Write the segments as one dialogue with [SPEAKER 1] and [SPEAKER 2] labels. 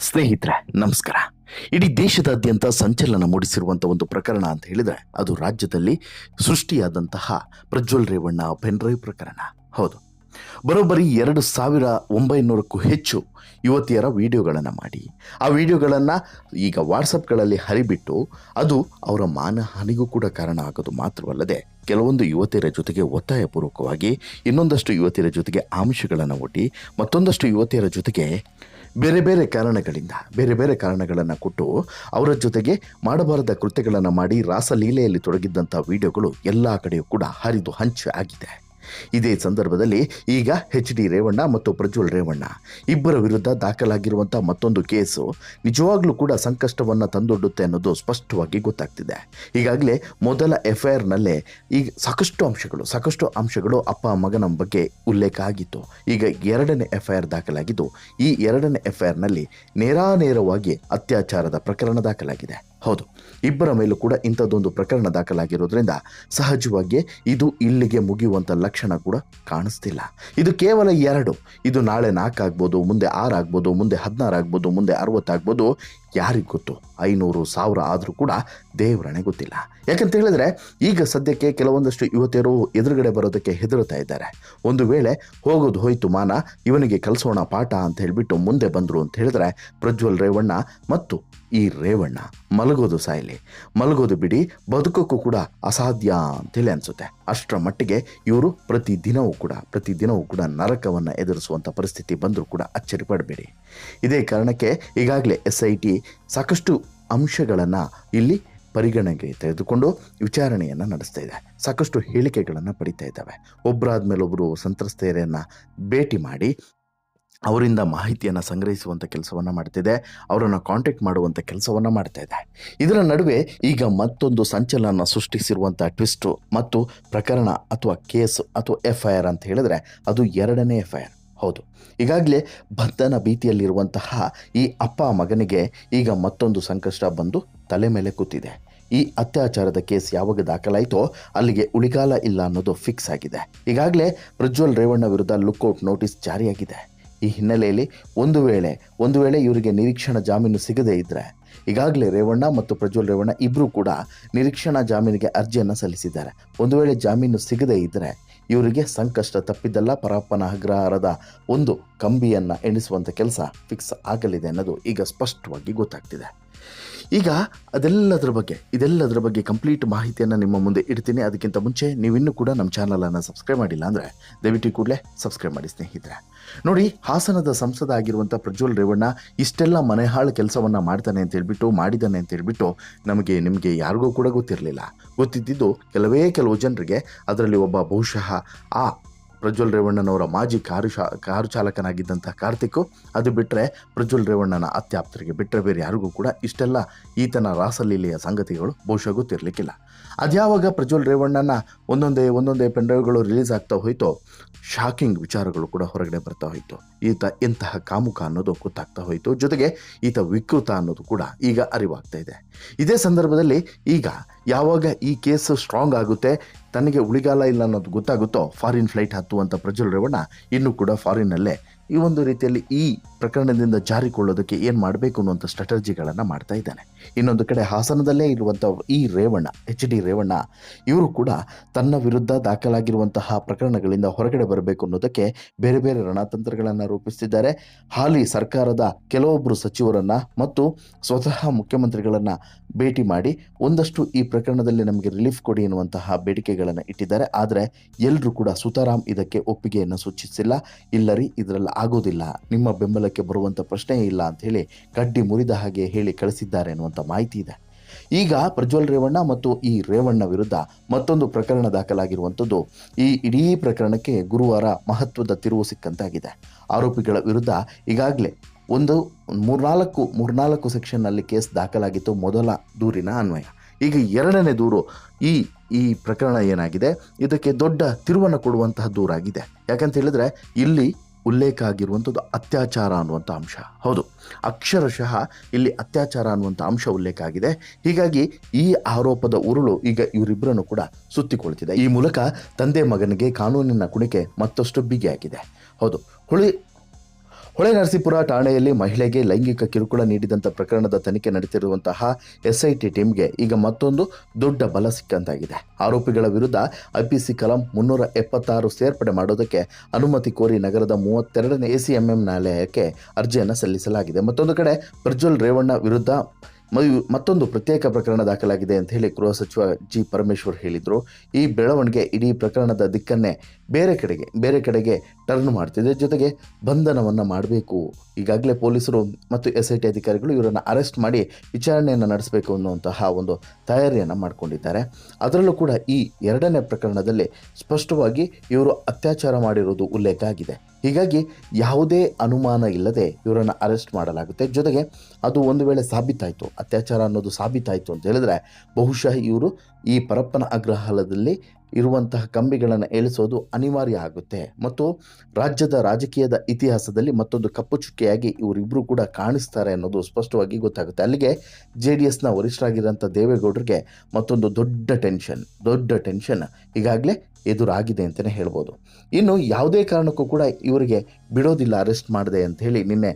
[SPEAKER 1] ಸ್ನೇಹಿತರೆ, ನಮಸ್ಕಾರ. ಇಡೀ ದೇಶದಾದ್ಯಂತ ಸಂಚಲನ ಮೂಡಿಸಿರುವಂಥ ಒಂದು ಪ್ರಕರಣ ಅಂತ ಹೇಳಿದ್ರೆ ಅದು ರಾಜ್ಯದಲ್ಲಿ ಸೃಷ್ಟಿಯಾದಂತಹ ಪ್ರಜ್ವಲ್ ರೇವಣ್ಣ ಪೆನ್ಡ್ರೈವ್ ಪ್ರಕರಣ. ಹೌದು. ಬರೋಬ್ಬರಿ ಎರಡು ಸಾವಿರ ಒಂಬೈನೂರಕ್ಕೂ ಹೆಚ್ಚು ಯುವತಿಯರ ವಿಡಿಯೋಗಳನ್ನು ಮಾಡಿ. ಆ ವಿಡಿಯೋಗಳನ್ನು ಈಗ ವಾಟ್ಸಪ್ಗಳಲ್ಲಿ ಹರಿಬಿಟ್ಟು ಅದು ಅವರ ಮಾನಹಾನಿಗೂ ಕೂಡ ಕಾರಣ ಆಗೋದು ಮಾತ್ರವಲ್ಲದೆ ಕೆಲವೊಂದು ಯುವತಿಯರ ಜೊತೆಗೆ ಒತ್ತಾಯಪೂರ್ವಕವಾಗಿ ಇನ್ನೊಂದಷ್ಟು ಯುವತಿಯರ ಜೊತೆಗೆ ಆಮಿಷಗಳನ್ನು ಒಡ್ಡಿ ಮತ್ತೊಂದಷ್ಟು ಯುವತಿಯರ ಜೊತೆಗೆ ಬೇರೆ ಬೇರೆ ಕಾರಣಗಳಿಂದ, ಬೇರೆ ಬೇರೆ ಕಾರಣಗಳನ್ನು ಕೊಟ್ಟು ಅವರ ಜೊತೆಗೆ ಮಾಡಬಾರದ ಕೃತ್ಯಗಳನ್ನು ಮಾಡಿ ರಾಸಲೀಲೆಯಲ್ಲಿ ತೊಡಗಿದ್ದಂಥ ವಿಡಿಯೋಗಳು ಎಲ್ಲ ಕಡೆಯೂ ಕೂಡ ಹರಿದು ಹಂಚು ಆಗಿದೆ. ಇದೇ ಸಂದರ್ಭದಲ್ಲಿ ಈಗ ಎಚ್ ಡಿ ರೇವಣ್ಣ ಮತ್ತು ಪ್ರಜ್ವಲ್ ರೇವಣ್ಣ ಇಬ್ಬರ ವಿರುದ್ಧ ದಾಖಲಾಗಿರುವಂಥ ಮತ್ತೊಂದು ಕೇಸು. ನಿಜವಾಗ್ಲೂ ಕೂಡ ಸಂಕಷ್ಟವನ್ನು ತಂದೊಡ್ಡುತ್ತೆ ಅನ್ನೋದು ಸ್ಪಷ್ಟವಾಗಿ ಗೊತ್ತಾಗ್ತಿದೆ. ಈಗಾಗಲೇ ಮೊದಲ ಎಫ್ ಐ ಆರ್ನಲ್ಲೇ ಈಗ ಸಾಕಷ್ಟು ಅಂಶಗಳು ಸಾಕಷ್ಟು ಅಂಶಗಳು ಅಪ್ಪ ಮಗನ ಬಗ್ಗೆ ಉಲ್ಲೇಖ ಆಗಿತ್ತು. ಈಗ ಎರಡನೇ ಎಫ್ ಐ ದಾಖಲಾಗಿದ್ದು, ಈ ಎರಡನೇ ಎಫ್ ಐ ಆರ್ನಲ್ಲಿ ನೇರಾನೇರವಾಗಿ ಅತ್ಯಾಚಾರದ ಪ್ರಕರಣ ದಾಖಲಾಗಿದೆ. ಹೌದು. ಇಬ್ಬರ ಮೇಲೂ ಕೂಡ ಇಂಥದ್ದೊಂದು ಪ್ರಕರಣ ದಾಖಲಾಗಿರೋದ್ರಿಂದ ಸಹಜವಾಗಿ ಇದು ಇಲ್ಲಿಗೆ ಮುಗಿಯುವಂಥ ಲಕ್ಷಣ ಕೂಡ ಕಾಣಿಸ್ತಿಲ್ಲ. ಇದು ಕೇವಲ ಎರಡು. ಇದು ನಾಳೆ ನಾಲ್ಕಾಗ್ಬೋದು, ಮುಂದೆ ಆರು ಆಗ್ಬೋದು ಮುಂದೆ ಹದಿನಾರು ಆಗ್ಬೋದು ಮುಂದೆ ಅರವತ್ತಾಗ್ಬೋದು ಯಾರಿಗೆ ಗೊತ್ತು ಐನೂರು ಸಾವಿರ ಆದರೂ ಕೂಡ ದೇವರಣೆ ಗೊತ್ತಿಲ್ಲ ಯಾಕಂತ ಹೇಳಿದ್ರೆ, ಈಗ ಸದ್ಯಕ್ಕೆ ಕೆಲವೊಂದಷ್ಟು ಯುವತಿಯರು ಎದುರುಗಡೆ ಬರೋದಕ್ಕೆ ಹೆದರುತ್ತಾ ಇದ್ದಾರೆ. ಒಂದು ವೇಳೆ ಹೋಗೋದು ಹೋಯ್ತು ಮಾನ, ಇವನಿಗೆ ಕಲಿಸೋಣ ಪಾಠ ಅಂತ ಹೇಳಿಬಿಟ್ಟು ಮುಂದೆ ಬಂದರು ಅಂತ ಹೇಳಿದ್ರೆ, ಪ್ರಜ್ವಲ್ ರೇವಣ್ಣ ಮತ್ತು ಈ ರೇವಣ್ಣ ಮಲಗೋದು ಸಾಯಲಿ. ಮಲಗೋದು ಬಿಡಿ, ಬದುಕೋಕ್ಕೂ ಕೂಡ ಅಸಾಧ್ಯ ಅಂತೇಳಿ ಅನಿಸುತ್ತೆ. ಅಷ್ಟರ ಮಟ್ಟಿಗೆ ಇವರು ಪ್ರತಿದಿನವೂ ಕೂಡ ಪ್ರತಿದಿನವೂ ಕೂಡ ನರಕವನ್ನು ಎದುರಿಸುವಂಥ ಪರಿಸ್ಥಿತಿ ಬಂದರೂ ಕೂಡ ಅಚ್ಚರಿ ಪಡಬೇಡಿ. ಇದೇ ಕಾರಣಕ್ಕೆ ಈಗಾಗಲೇ ಎಸ್ ಐ ಟಿ ಸಾಕಷ್ಟು ಅಂಶಗಳನ್ನು ಇಲ್ಲಿ ಪರಿಗಣನೆಗೆ ತೆಗೆದುಕೊಂಡು ವಿಚಾರಣೆಯನ್ನು ನಡೆಸ್ತಾ ಇದೆ. ಸಾಕಷ್ಟು ಹೇಳಿಕೆಗಳನ್ನು ಪಡಿತಾ ಇದ್ದಾವೆ. ಒಬ್ಬರಾದ ಒಬ್ಬರು ಸಂತ್ರಸ್ತೆಯರನ್ನು ಭೇಟಿ ಮಾಡಿ ಅವರಿಂದ ಮಾಹಿತಿಯನ್ನು ಸಂಗ್ರಹಿಸುವಂಥ ಕೆಲಸವನ್ನು ಮಾಡ್ತಿದೆ. ಅವರನ್ನು ಕಾಂಟ್ಯಾಕ್ಟ್ ಮಾಡುವಂಥ ಕೆಲಸವನ್ನು ಮಾಡ್ತಾ ಇದೆ. ಇದರ ನಡುವೆ ಈಗ ಮತ್ತೊಂದು ಸಂಚಲನ ಸೃಷ್ಟಿಸಿರುವಂಥ ಟ್ವಿಸ್ಟು ಮತ್ತು ಪ್ರಕರಣ ಅಥವಾ ಕೇಸ್ ಅಥವಾ ಎಫ್ ಐ ಆರ್ ಅಂತ ಹೇಳಿದ್ರೆ ಅದು ಎರಡನೇ ಎಫ್ ಐ ಆರ್ ಹೌದು. ಈಗಾಗಲೇ ಬಂಧನ ಭೀತಿಯಲ್ಲಿರುವಂತಹ ಈ ಅಪ್ಪ ಮಗನಿಗೆ ಈಗ ಮತ್ತೊಂದು ಸಂಕಷ್ಟ ಬಂದು ತಲೆ ಮೇಲೆ ಕೂತಿದೆ. ಈ ಅತ್ಯಾಚಾರದ ಕೇಸ್ ಯಾವಾಗ ದಾಖಲಾಯಿತೋ ಅಲ್ಲಿಗೆ ಉಳಿಗಾಲ ಇಲ್ಲ ಅನ್ನೋದು ಫಿಕ್ಸ್ ಆಗಿದೆ. ಈಗಾಗಲೇ ಪ್ರಜ್ವಲ್ ರೇವಣ್ಣ ವಿರುದ್ಧ ಲುಕ್ಔಟ್ ನೋಟಿಸ್ ಜಾರಿಯಾಗಿದೆ. ಈ ಹಿನ್ನೆಲೆಯಲ್ಲಿ ಒಂದು ವೇಳೆ ಒಂದು ವೇಳೆ ಇವರಿಗೆ ನಿರೀಕ್ಷಣಾ ಜಾಮೀನು ಸಿಗದೇ ಇದ್ದರೆ ಈಗಾಗಲೇ ರೇವಣ್ಣ ಮತ್ತು ಪ್ರಜ್ವಲ್ ರೇವಣ್ಣ ಇಬ್ಬರೂ ಕೂಡ ನಿರೀಕ್ಷಣಾ ಜಾಮೀನಿಗೆ ಅರ್ಜಿಯನ್ನು ಸಲ್ಲಿಸಿದ್ದಾರೆ. ಒಂದು ವೇಳೆ ಜಾಮೀನು ಸಿಗದೇ ಇದ್ದರೆ ಇವರಿಗೆ ಸಂಕಷ್ಟ ತಪ್ಪಿದ್ದಲ್ಲ ಪರಪ್ಪನ ಅಗ್ರಹಾರದ ಒಂದು ಕಂಬಿಯನ್ನು ಎಣಿಸುವಂಥ ಕೆಲಸ ಫಿಕ್ಸ್ ಆಗಲಿದೆ ಅನ್ನೋದು ಈಗ ಸ್ಪಷ್ಟವಾಗಿ ಗೊತ್ತಾಗ್ತಿದೆ. ಈಗ ಅದೆಲ್ಲದರ ಬಗ್ಗೆ, ಇದೆಲ್ಲದರ ಬಗ್ಗೆ ಕಂಪ್ಲೀಟ್ ಮಾಹಿತಿಯನ್ನು ನಿಮ್ಮ ಮುಂದೆ ಇಡ್ತೀನಿ. ಅದಕ್ಕಿಂತ ಮುಂಚೆ ನೀವಿನ್ನೂ ಕೂಡ ನಮ್ಮ ಚಾನಲನ್ನು ಸಬ್ಸ್ಕ್ರೈಬ್ ಮಾಡಿಲ್ಲ ಅಂದರೆ ದಯವಿಟ್ಟು ಕೂಡಲೇ ಸಬ್ಸ್ಕ್ರೈಬ್ ಮಾಡಿ ಸ್ನೇಹಿತರೆ. ನೋಡಿ, ಹಾಸನದ ಸಂಸದ ಆಗಿರುವಂಥ ಪ್ರಜ್ವಲ್ ರೇವಣ್ಣ ಇಷ್ಟೆಲ್ಲ ಮನೆಹಾಳು ಕೆಲಸವನ್ನು ಮಾಡ್ತಾನೆ ಅಂತ ಹೇಳ್ಬಿಟ್ಟು ಮಾಡಿದ್ದಾನೆ ಅಂತ ಹೇಳ್ಬಿಟ್ಟು ನಮಗೆ, ನಿಮಗೆ ಯಾರಿಗೂ ಕೂಡ ಗೊತ್ತಿರಲಿಲ್ಲ. ಗೊತ್ತಿದ್ದಿದ್ದು ಕೆಲವೇ ಕೆಲವು ಜನರಿಗೆ, ಅದರಲ್ಲಿ ಒಬ್ಬ ಬಹುಶಃ ಆ ಪ್ರಜ್ವಲ್ ರೇವಣ್ಣನವರ ಮಾಜಿ ಕಾರು ಶಾ, ಕಾರು ಚಾಲಕನಾಗಿದ್ದಂಥ ಕಾರ್ತಿಕ್, ಅದು ಬಿಟ್ಟರೆ ಪ್ರಜ್ವಲ್ ರೇವಣ್ಣನ ಅತ್ಯಾಪ್ತರಿಗೆ ಬಿಟ್ಟರೆ ಬೇರೆ ಯಾರಿಗೂ ಕೂಡ ಇಷ್ಟೆಲ್ಲ ಈತನ ರಾಸಲೀಲೆಯ ಸಂಗತಿಗಳು ಬಹುಶಃ ಗೊತ್ತಿರಲಿಕ್ಕಿಲ್ಲ. ಅದ್ಯಾವಾಗ ಪ್ರಜ್ವಲ್ ರೇವಣ್ಣನ ಒಂದೊಂದೇ ಒಂದೊಂದೇ ಪೆಂಡ್ರೈವ್ಗಳು ರಿಲೀಸ್ ಆಗ್ತಾ ಹೋಯಿತೋ, ಶಾಕಿಂಗ್ ವಿಚಾರಗಳು ಕೂಡ ಹೊರಗಡೆ ಬರ್ತಾ ಹೋಯಿತು. ಈತ ಎಂತಹ ಕಾಮುಕ ಅನ್ನೋದು ಗೊತ್ತಾಗ್ತಾ ಹೋಯಿತು. ಜೊತೆಗೆ ಈತ ವಿಕೃತ ಅನ್ನೋದು ಕೂಡ ಈಗ ಅರಿವಾಗ್ತಾ ಇದೆ. ಇದೇ ಸಂದರ್ಭದಲ್ಲಿ ಈಗ ಯಾವಾಗ ಈ ಕೇಸ್ ಸ್ಟ್ರಾಂಗ್ ಆಗುತ್ತೆ ತನಗೆ ಉಳಿಗಾಲ ಇಲ್ಲ ಅನ್ನೋದು ಗೊತ್ತಾಗುತ್ತೋ ಫಾರಿನ್ ಫ್ಲೈಟ್ ಹತ್ತುವಂಥ ಪ್ರಜ್ವಲ್ ರೇವಣ್ಣ ಇನ್ನೂ ಕೂಡ ಫಾರಿನ್ನಲ್ಲೇ ಈ ಒಂದು ರೀತಿಯಲ್ಲಿ ಈ ಪ್ರಕರಣದಿಂದ ಜಾರಿಕೊಳ್ಳೋದಕ್ಕೆ ಏನು ಮಾಡಬೇಕು ಅನ್ನುವಂಥ ಸ್ಟ್ರಾಟಜಿಗಳನ್ನು ಮಾಡ್ತಾ ಇದ್ದಾನೆ. ಇನ್ನೊಂದು ಕಡೆ ಹಾಸನದಲ್ಲೇ ಇರುವಂಥ ಈ ರೇವಣ್ಣ ಎಚ್ ಡಿ ರೇವಣ್ಣ, ಇವರು ಕೂಡ ತನ್ನ ವಿರುದ್ಧ ದಾಖಲಾಗಿರುವಂತಹ ಪ್ರಕರಣಗಳಿಂದ ಹೊರಗಡೆ ಬರಬೇಕು ಅನ್ನೋದಕ್ಕೆ ಬೇರೆ ಬೇರೆ ರಣತಂತ್ರಗಳನ್ನು ರೂಪಿಸ್ತಿದ್ದಾರೆ. ಹಾಲಿ ಸರ್ಕಾರದ ಕೆಲವೊಬ್ಬರು ಸಚಿವರನ್ನು ಮತ್ತು ಸ್ವತಃ ಮುಖ್ಯಮಂತ್ರಿಗಳನ್ನು ಭೇಟಿ ಮಾಡಿ ಒಂದಷ್ಟು ಈ ಪ್ರಕರಣದಲ್ಲಿ ನಮಗೆ ರಿಲೀಫ್ ಕೊಡಿ ಎನ್ನುವಂತಹ ಬೇಡಿಕೆಗಳನ್ನು ಇಟ್ಟಿದ್ದಾರೆ. ಆದರೆ ಎಲ್ಲರೂ ಕೂಡ ಸುತಾರಾಮ್ ಇದಕ್ಕೆ ಒಪ್ಪಿಗೆಯನ್ನು ಸೂಚಿಸಿಲ್ಲ. ಇಲ್ಲರಿ ಇದರಲ್ಲಿ ಆಗೋದಿಲ್ಲ, ನಿಮ್ಮ ಬೆಂಬಲಕ್ಕೆ ಬರುವಂಥ ಪ್ರಶ್ನೆಯೇ ಇಲ್ಲ ಅಂತ ಹೇಳಿ ಕಡ್ಡಿ ಮುರಿದ ಹಾಗೆ ಹೇಳಿ ಕಳಿಸಿದ್ದಾರೆ ಅನ್ನುವಂಥ ಮಾಹಿತಿ ಇದೆ. ಈಗ ಪ್ರಜ್ವಲ್ ರೇವಣ್ಣ ಮತ್ತು ಈ ರೇವಣ್ಣ ವಿರುದ್ಧ ಮತ್ತೊಂದು ಪ್ರಕರಣ ದಾಖಲಾಗಿರುವಂಥದ್ದು. ಈ ಇಡೀ ಪ್ರಕರಣಕ್ಕೆ ಗುರುವಾರ ಮಹತ್ವದ ತಿರುವು ಸಿಕ್ಕಂತಾಗಿದೆ. ಆರೋಪಿಗಳ ವಿರುದ್ಧ ಈಗಾಗಲೇ ಒಂದು, ಮೂರ್ನಾಲ್ಕು ಮೂರ್ನಾಲ್ಕು ಸೆಕ್ಷನ್ನಲ್ಲಿ ಕೇಸ್ ದಾಖಲಾಗಿತ್ತು ಮೊದಲ ದೂರಿನ ಅನ್ವಯ. ಈಗ ಎರಡನೇ ದೂರು ಈ ಈ ಪ್ರಕರಣ ಏನಾಗಿದೆ? ಇದಕ್ಕೆ ದೊಡ್ಡ ತಿರುವನ್ನು ಕೊಡುವಂತಹ ದೂರಾಗಿದೆ. ಯಾಕಂತ ಹೇಳಿದ್ರೆ ಇಲ್ಲಿ ಉಲ್ಲೇಖ ಆಗಿರುವಂಥದ್ದು ಅತ್ಯಾಚಾರ ಅನ್ನುವಂಥ ಅಂಶ. ಹೌದು, ಅಕ್ಷರಶಃ ಇಲ್ಲಿ ಅತ್ಯಾಚಾರ ಅನ್ನುವಂಥ ಅಂಶ ಉಲ್ಲೇಖ ಆಗಿದೆ. ಹೀಗಾಗಿ ಈ ಆರೋಪದ ಉರುಳು ಈಗ ಇವರಿಬ್ಬರನ್ನು ಕೂಡ ಸುತ್ತಿಕೊಳ್ತಿದೆ. ಈ ಮೂಲಕ ತಂದೆ ಮಗನಿಗೆ ಕಾನೂನಿನ ಕುಣಿಕೆ ಮತ್ತಷ್ಟು ಬಿಗಿಯಾಗಿದೆ. ಹೌದು, ಹುಳಿ ಹೊಳೆ ನರಸೀಪುರ ಠಾಣೆಯಲ್ಲಿ ಮಹಿಳೆಗೆ ಲೈಂಗಿಕ ಕಿರುಕುಳ ನೀಡಿದಂಥ ಪ್ರಕರಣದ ತನಿಖೆ ನಡೆಸಿರುವಂತಹ ಎಸ್ಐಟಿ ಟೀಮ್ಗೆ ಈಗ ಮತ್ತೊಂದು ದೊಡ್ಡ ಬಲ ಸಿಕ್ಕಂತಾಗಿದೆ. ಆರೋಪಿಗಳ ವಿರುದ್ಧ ಐಪಿಸಿ ಕಲಂ ಮುನ್ನೂರ ಎಪ್ಪತ್ತಾರು ಸೇರ್ಪಡೆ ಮಾಡೋದಕ್ಕೆ ಅನುಮತಿ ಕೋರಿ ನಗರದ ಮೂವತ್ತೆರಡನೇ ಎಸಿಎಂಎಂ ನ್ಯಾಯಾಲಯಕ್ಕೆ ಅರ್ಜಿಯನ್ನು ಸಲ್ಲಿಸಲಾಗಿದೆ. ಮತ್ತೊಂದು ಕಡೆ ಪ್ರಜ್ವಲ್ ರೇವಣ್ಣ ವಿರುದ್ಧ ಮತ್ತೊಂದು ಪ್ರತ್ಯೇಕ ಪ್ರಕರಣ ದಾಖಲಾಗಿದೆ ಅಂತ ಹೇಳಿ ಗೃಹ ಸಚಿವ ಜಿ ಪರಮೇಶ್ವರ್ ಹೇಳಿದರು. ಈ ಬೆಳವಣಿಗೆ ಇಡೀ ಪ್ರಕರಣದ ದಿಕ್ಕನ್ನೇ ಬೇರೆ ಕಡೆಗೆ ಬೇರೆ ಕಡೆಗೆ ಟರ್ನ್ ಮಾಡ್ತಿದೆ ಜೊತೆಗೆ ಬಂಧನವನ್ನು ಮಾಡಬೇಕು. ಈಗಾಗಲೇ ಪೊಲೀಸರು ಮತ್ತು ಎಸ್ ಐ ಟಿ ಅಧಿಕಾರಿಗಳು ಇವರನ್ನು ಅರೆಸ್ಟ್ ಮಾಡಿ ವಿಚಾರಣೆಯನ್ನು ನಡೆಸಬೇಕು ಅನ್ನುವಂತಹ ಒಂದು ತಯಾರಿಯನ್ನು ಮಾಡಿಕೊಂಡಿದ್ದಾರೆ. ಅದರಲ್ಲೂ ಕೂಡ ಈ ಎರಡನೇ ಪ್ರಕರಣದಲ್ಲಿ ಸ್ಪಷ್ಟವಾಗಿ ಇವರು ಅತ್ಯಾಚಾರ ಮಾಡಿರುವುದು ಉಲ್ಲೇಖ ಆಗಿದೆ. ಹೀಗಾಗಿ ಯಾವುದೇ ಅನುಮಾನ ಇಲ್ಲದೆ ಇವರನ್ನು ಅರೆಸ್ಟ್ ಮಾಡಲಾಗುತ್ತೆ. ಜೊತೆಗೆ ಅದು ಒಂದು ವೇಳೆ ಸಾಬೀತಾಯಿತು, ಅತ್ಯಾಚಾರ ಅನ್ನೋದು ಸಾಬೀತಾಯಿತು ಅಂತ ಹೇಳಿದ್ರೆ ಬಹುಶಃ ಇವರು ಈ ಪರಪ್ಪನ ಅಗ್ರಹಾರದಲ್ಲಿ ಇರುವಂತಹ ಕಂಬಿಗಳನ್ನು ಏಳಿಸೋದು ಅನಿವಾರ್ಯ ಆಗುತ್ತೆ. ಮತ್ತು ರಾಜ್ಯದ ರಾಜಕೀಯದ ಇತಿಹಾಸದಲ್ಲಿ ಮತ್ತೊಂದು ಕಪ್ಪು ಚುಕ್ಕೆಯಾಗಿ ಇವರಿಬ್ಬರು ಕೂಡ ಕಾಣಿಸ್ತಾರೆ ಅನ್ನೋದು ಸ್ಪಷ್ಟವಾಗಿ ಗೊತ್ತಾಗುತ್ತೆ. ಅಲ್ಲಿಗೆ ಜೆ ಡಿ ಎಸ್ನ ವರಿಷ್ಠರಾಗಿರೋಂಥ ದೇವೇಗೌಡರಿಗೆ ಮತ್ತೊಂದು ದೊಡ್ಡ ಟೆನ್ಷನ್ ದೊಡ್ಡ ಟೆನ್ಷನ್ ಈಗಾಗಲೇ ಎದುರಾಗಿದೆ ಅಂತಲೇ ಹೇಳ್ಬೋದು. ಇನ್ನು ಯಾವುದೇ ಕಾರಣಕ್ಕೂ ಕೂಡ ಇವರಿಗೆ ಬಿಡೋದಿಲ್ಲ, ಅರೆಸ್ಟ್ ಮಾಡಿದೆ ಅಂತ ಹೇಳಿ ನಿನ್ನೆ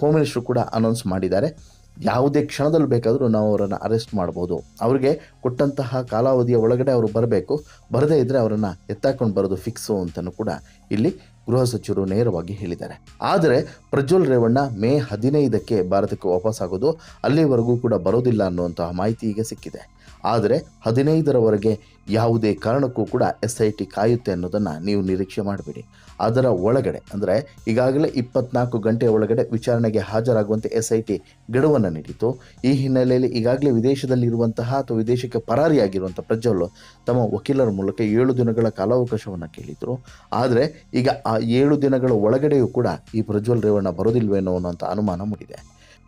[SPEAKER 1] ಹೋಮ್ ಮಿನಿಸ್ಟ್ರು ಕೂಡ ಅನೌನ್ಸ್ ಮಾಡಿದ್ದಾರೆ. ಯಾವುದೇ ಕ್ಷಣದಲ್ಲಿ ಬೇಕಾದರೂ ನಾವು ಅವರನ್ನು ಅರೆಸ್ಟ್ ಮಾಡ್ಬೋದು. ಅವರಿಗೆ ಕೊಟ್ಟಂತಹ ಕಾಲಾವಧಿಯ ಒಳಗಡೆ ಅವರು ಬರಬೇಕು. ಬರದೇ ಇದ್ದರೆ ಅವರನ್ನು ಎತ್ತಾಕೊಂಡು ಬರೋದು ಫಿಕ್ಸು ಅಂತಲೂ ಕೂಡ ಇಲ್ಲಿ ಗೃಹ ಸಚಿವರು ನೇರವಾಗಿ ಹೇಳಿದ್ದಾರೆ. ಆದರೆ ಪ್ರಜ್ವಲ್ ರೇವಣ್ಣ ಮೇ ಹದಿನೈದಕ್ಕೆ ಭಾರತಕ್ಕೆ ವಾಪಸ್ ಆಗೋದು ಅಲ್ಲಿವರೆಗೂ ಕೂಡ ಬರೋದಿಲ್ಲ ಅನ್ನುವಂತಹ ಮಾಹಿತಿ ಈಗ ಸಿಕ್ಕಿದೆ. ಆದರೆ ಹದಿನೈದರವರೆಗೆ ಯಾವುದೇ ಕಾರಣಕ್ಕೂ ಕೂಡ ಎಸ್ ಐ ಟಿ ಕಾಯುತ್ತೆ ಅನ್ನೋದನ್ನು ನೀವು ನಿರೀಕ್ಷೆ ಮಾಡಬೇಡಿ. ಅದರ ಒಳಗಡೆ, ಅಂದರೆ ಈಗಾಗಲೇ ಇಪ್ಪತ್ನಾಲ್ಕು ಗಂಟೆ ಒಳಗಡೆ ವಿಚಾರಣೆಗೆ ಹಾಜರಾಗುವಂತೆ ಎಸ್ ಐ ಟಿ ಗಡುವನ್ನು ನೀಡಿತು ಈ ಹಿನ್ನೆಲೆಯಲ್ಲಿ ಈಗಾಗಲೇ ವಿದೇಶದಲ್ಲಿರುವಂತಹ ಅಥವಾ ವಿದೇಶಕ್ಕೆ ಪರಾರಿಯಾಗಿರುವಂಥ ಪ್ರಜ್ವಲ್ ತಮ್ಮ ವಕೀಲರ ಮೂಲಕ ಏಳು ದಿನಗಳ ಕಾಲಾವಕಾಶವನ್ನು ಕೇಳಿದರು. ಆದರೆ ಈಗ ಆ ಏಳು ದಿನಗಳ ಒಳಗಡೆಯೂ ಕೂಡ ಈ ಪ್ರಜ್ವಲ್ ರೇವಣ್ಣ ಬರೋದಿಲ್ವೇನೋ ಅನ್ನೋಂಥ ಅನುಮಾನ ಮೂಡಿದೆ.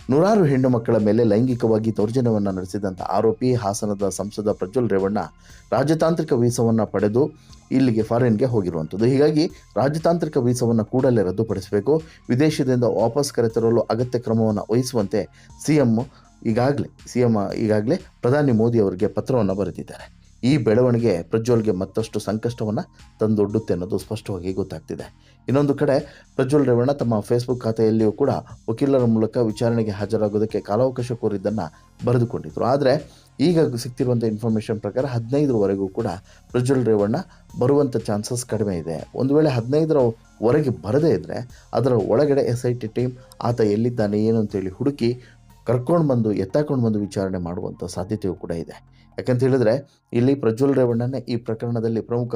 [SPEAKER 1] ನೂರಾರು ಹೆಣ್ಣು ಮಕ್ಕಳ ಮೇಲೆ ಲೈಂಗಿಕವಾಗಿ ದೌರ್ಜನ್ಯವನ್ನು ನಡೆಸಿದಂಥ ಆರೋಪಿ ಹಾಸನದ ಸಂಸದ ಪ್ರಜ್ವಲ್ ರೇವಣ್ಣ ರಾಜತಾಂತ್ರಿಕ ವೀಸವನ್ನು ಪಡೆದು ಇಲ್ಲಿಗೆ ಫಾರಿನ್ಗೆ ಹೋಗಿರುವಂಥದ್ದು ಹೀಗಾಗಿ ರಾಜತಾಂತ್ರಿಕ ವೀಸವನ್ನು ಕೂಡಲೇ ರದ್ದುಪಡಿಸಬೇಕು. ವಿದೇಶದಿಂದ ವಾಪಸ್ ಕರೆತರಲು ಅಗತ್ಯ ಕ್ರಮವನ್ನು ವಹಿಸುವಂತೆ ಸಿ ಎಂ ಈಗಾಗಲೇ ಸಿ ಎಂ ಈಗಾಗಲೇ ಪ್ರಧಾನಿ ಮೋದಿ ಅವರಿಗೆ ಪತ್ರವನ್ನು ಬರೆದಿದ್ದಾರೆ. ಈ ಬೆಳವಣಿಗೆ ಪ್ರಜ್ವಲ್ಗೆ ಮತ್ತಷ್ಟು ಸಂಕಷ್ಟವನ್ನು ತಂದೊಡ್ಡುತ್ತೆ ಅನ್ನೋದು ಸ್ಪಷ್ಟವಾಗಿ ಗೊತ್ತಾಗ್ತಿದೆ. ಇನ್ನೊಂದು ಕಡೆ ಪ್ರಜ್ವಲ್ ರೇವಣ್ಣ ತಮ್ಮ ಫೇಸ್ಬುಕ್ ಖಾತೆಯಲ್ಲಿಯೂ ಕೂಡ ವಕೀಲರ ಮೂಲಕ ವಿಚಾರಣೆಗೆ ಹಾಜರಾಗೋದಕ್ಕೆ ಕಾಲಾವಕಾಶ ಕೋರಿದ್ದನ್ನು ಬರೆದುಕೊಂಡಿದ್ರು. ಆದರೆ ಈಗ ಸಿಗ್ತಿರುವಂಥ ಇನ್ಫಾರ್ಮೇಷನ್ ಪ್ರಕಾರ ಹದಿನೈದರವರೆಗೂ ಕೂಡ ಪ್ರಜ್ವಲ್ ರೇವಣ್ಣ ಬರುವಂಥ ಚಾನ್ಸಸ್ ಕಡಿಮೆ ಇದೆ. ಒಂದು ವೇಳೆ ಹದಿನೈದರ ಹೊರಗೆ ಬರದೇ ಇದ್ದರೆ ಅದರ ಒಳಗಡೆ ಎಸ್ ಐ ಟಿ ಟೀಮ್ ಆತ ಎಲ್ಲಿದ್ದಾನೆ, ಏನು ಅಂತೇಳಿ ಹುಡುಕಿ ಕರ್ಕೊಂಡು ಬಂದು ಎತ್ತಾಕೊಂಡು ಬಂದು ವಿಚಾರಣೆ ಮಾಡುವಂಥ ಸಾಧ್ಯತೆಯೂ ಕೂಡ ಇದೆ. ಯಾಕಂತ ಹೇಳಿದ್ರೆ, ಇಲ್ಲಿ ಪ್ರಜ್ವಲ್ ರೇವಣ್ಣನೇ ಈ ಪ್ರಕರಣದಲ್ಲಿ ಪ್ರಮುಖ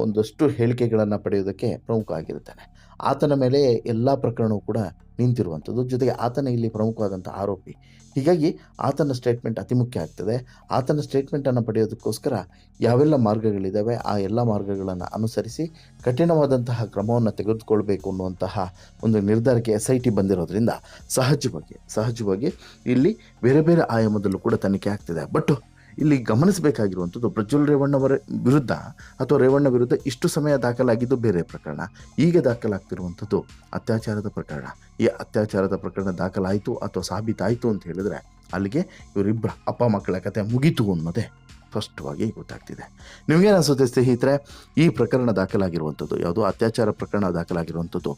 [SPEAKER 1] ಒಂದಷ್ಟು ಹೇಳಿಕೆಗಳನ್ನು ಪಡೆಯೋದಕ್ಕೆ ಪ್ರಮುಖ ಆಗಿರುತ್ತಾನೆ ಆತನ ಮೇಲೆ ಎಲ್ಲ ಪ್ರಕರಣವೂ ಕೂಡ ನಿಂತಿರುವಂಥದ್ದು. ಜೊತೆಗೆ ಆತನ ಇಲ್ಲಿ ಪ್ರಮುಖವಾದಂಥ ಆರೋಪಿ. ಹೀಗಾಗಿ ಆತನ ಸ್ಟೇಟ್ಮೆಂಟ್ ಅತಿ ಮುಖ್ಯ ಆಗ್ತದೆ. ಆತನ ಸ್ಟೇಟ್ಮೆಂಟನ್ನು ಪಡೆಯೋದಕ್ಕೋಸ್ಕರ ಯಾವೆಲ್ಲ ಮಾರ್ಗಗಳಿದ್ದಾವೆ ಆ ಎಲ್ಲ ಮಾರ್ಗಗಳನ್ನು ಅನುಸರಿಸಿ ಕಠಿಣವಾದಂತಹ ಕ್ರಮವನ್ನು ತೆಗೆದುಕೊಳ್ಬೇಕು ಅನ್ನುವಂತಹ ಒಂದು ನಿರ್ಧಾರಕ್ಕೆ ಎಸ್ ಐ ಟಿ ಬಂದಿರೋದ್ರಿಂದ ಸಹಜವಾಗಿ ಸಹಜವಾಗಿ ಇಲ್ಲಿ ಬೇರೆ ಬೇರೆ ಆಯಾಮದಲ್ಲೂ ಕೂಡ ತನಿಖೆ ಆಗ್ತಿದೆ. ಬಟ್ ಇಲ್ಲಿ ಗಮನಿಸಬೇಕಾಗಿರುವಂಥದ್ದು ಪ್ರಜ್ವಲ್ ರೇವಣ್ಣವರ ವಿರುದ್ಧ ಅಥವಾ ರೇವಣ್ಣ ವಿರುದ್ಧ ಇಷ್ಟು ಸಮಯ ದಾಖಲಾಗಿದ್ದು ಬೇರೆ ಪ್ರಕರಣ. ಈಗ ದಾಖಲಾಗ್ತಿರುವಂಥದ್ದು ಅತ್ಯಾಚಾರದ ಪ್ರಕರಣ. ಈ ಅತ್ಯಾಚಾರದ ಪ್ರಕರಣ ದಾಖಲಾಯಿತು ಅಥವಾ ಸಾಬೀತಾಯಿತು ಅಂತ ಹೇಳಿದ್ರೆ ಅಲ್ಲಿಗೆ ಇವರಿಬ್ಬರ ಅಪ್ಪ ಮಕ್ಕಳ ಕತೆ ಮುಗೀತು ಅನ್ನೋದೇ. ಸ್ಪಷ್ಟವಾಗಿ ಗೊತ್ತಾಗ್ತಿದೆ. ನಿಮಗೇನು ಅನಿಸುತ್ತೆ ಸ್ನೇಹಿತರೆ, ಈ ಪ್ರಕರಣ ದಾಖಲಾಗಿರುವಂಥದ್ದು ಯಾವುದು? ಅತ್ಯಾಚಾರ ಪ್ರಕರಣ ದಾಖಲಾಗಿರುವಂಥದ್ದು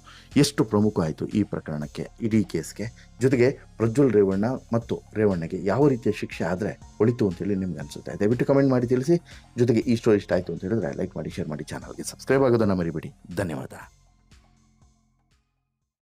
[SPEAKER 1] ಎಷ್ಟು ಪ್ರಮುಖ ಆಯಿತು ಈ ಪ್ರಕರಣಕ್ಕೆ, ಇಡೀ ಕೇಸ್ಗೆ? ಜೊತೆಗೆ ಪ್ರಜ್ವಲ್ ರೇವಣ್ಣ ಮತ್ತು ರೇವಣ್ಣಗೆ ಯಾವ ರೀತಿಯ ಶಿಕ್ಷೆ ಆದರೆ ಒಳಿತು ಅಂತೇಳಿ ನಿಮ್ಗೆ ಅನಿಸುತ್ತೆ ದಯವಿಟ್ಟು ಕಮೆಂಟ್ ಮಾಡಿ ತಿಳಿಸಿ. ಜೊತೆಗೆ ಈ ಸ್ಟೋರಿ ಇಷ್ಟ ಆಯಿತು ಅಂತ ಹೇಳಿದ್ರೆ ಲೈಕ್ ಮಾಡಿ, ಶೇರ್ ಮಾಡಿ, ಚಾನಲ್ಗೆ ಸಬ್ಸ್ಕ್ರೈಬ್ ಆಗೋದನ್ನು ಮರಿಬೇಡಿ. ಧನ್ಯವಾದ.